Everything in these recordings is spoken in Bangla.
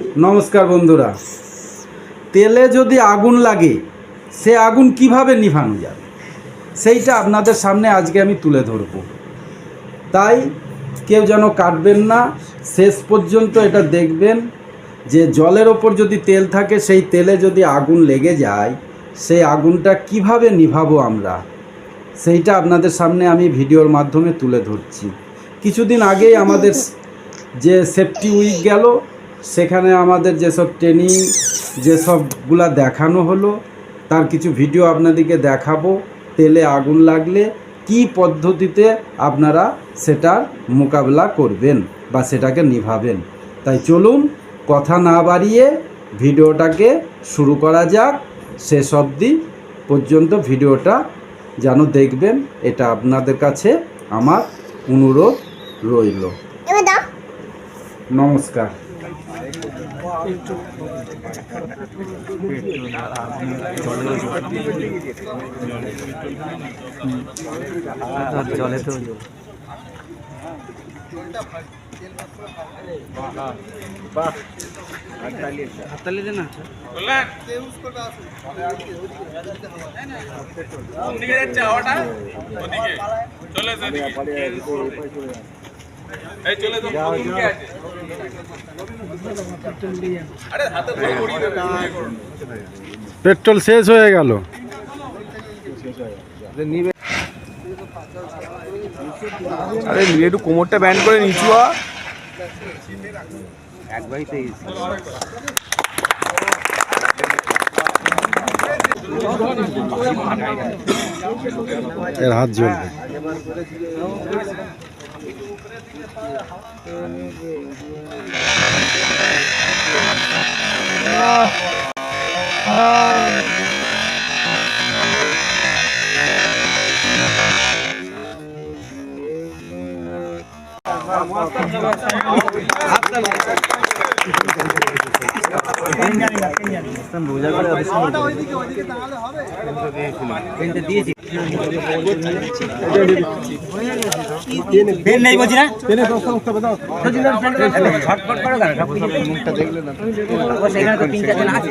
নমস্কার বন্ধুরা। তেলে যদি আগুন লাগে, সে আগুন কীভাবে নিভানো যাবে? সেইটা আপনাদের সামনে আজকে আমি তুলে ধরব। তাই কেউ যেন কাটবেন না, শেষ পর্যন্ত এটা দেখবেন যে জলের ওপর যদি তেল থাকে, সেই তেলে যদি আগুন লেগে যায়, সেই আগুনটা কীভাবে নিভাবো আমরা? সেইটা আপনাদের সামনে আমি ভিডিওর মাধ্যমে তুলে ধরছি। কিছুদিন আগেই আমাদের যে সেফটি উইক গেল সেখানে আমাদের যেসব ট্রেনিং যেসবগুলা দেখানো হলো তার কিছু ভিডিও আপনাদেরকে দেখাবো তেলে আগুন লাগলে কি পদ্ধতিতে আপনারা সেটার মোকাবেলা করবেন বা সেটাকে নিভাবেন। তাই চলুন কথা না বাড়িয়ে ভিডিওটাকে শুরু করা যাক। শেষ অবধি পর্যন্ত ভিডিওটা যেন দেখবেন এটা আপনাদের কাছে আমার অনুরোধ রইল। নমস্কার। জলে তো হাততালি দে না চলে এই চলে তো ওদিকে আছে? আরে হাতে ধরে উড়িয়ে দেবে করো। পেট্রোল শেষ হয়ে গেল। আরে নিয়ে একটু কোমরটা ব্যান্ড করে নিচু তেইশ এর হাত জ্বলবে। Gracias. পেন নেই বলছি না? ছটফট করো কেন? মুখটা দেখলে না সেখানে তো তিন চারজন আছে।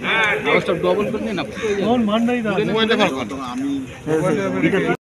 হ্যাঁ ঠিক। এটা